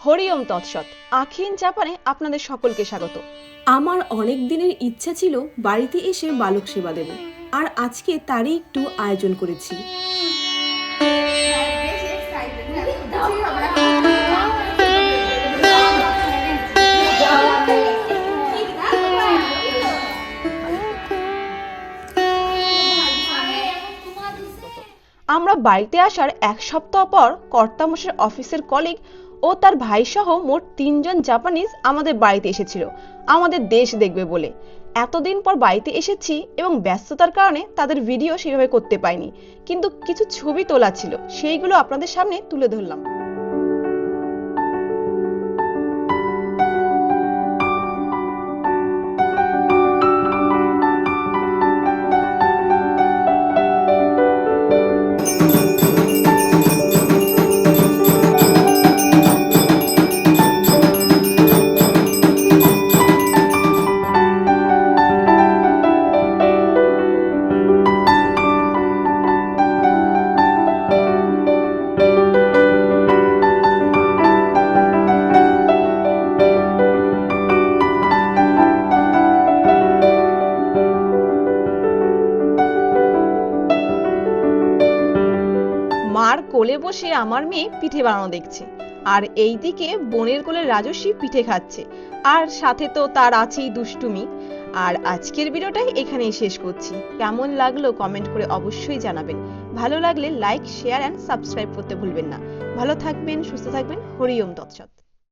হরিওম তৎসৎ। আখিন জাপানে আপনাদের সকলকে স্বাগত। আমার অনেক দিনের ইচ্ছা ছিল বাড়িতে এসে বালক সেবা দেব, আর আজকে তারই একটু আয়োজন করেছি। আমরা বাড়িতে আসার এক সপ্তাহ পর কর্তামশের অফিসের কলিগ ও তার ভাই সহ মোট তিনজন জাপানিজ আমাদের বাড়িতে এসেছিল। আমাদের দেশ দেখবে বলে। এতদিন পর বাড়িতে এসেছি এবং ব্যস্ততার কারণে তাদের ভিডিও সেভাবে করতে পাইনি কিন্তু কিছু ছবি তোলা ছিল, সেইগুলো আপনাদের সামনে তুলে ধরলাম। মার কোলে বসে আমার মেয়ে পিঠে বানানো দেখছে। আর এই দিকে বোনের কোলে রাজস্বী পিঠে খাচ্ছে। আর সাথে তো তার আছেই দুষ্টুমি। আর আজকের ভিডিওটাই এখানেই শেষ করছি। কেমন লাগল কমেন্ট করে অবশ্যই জানাবেন। ভালো লাগলে লাইক শেয়ার অ্যান্ড সাবস্ক্রাইব করতে ভুলবেন না। ভালো থাকবেন, সুস্থ থাকবেন। হরিওম তৎসৎ।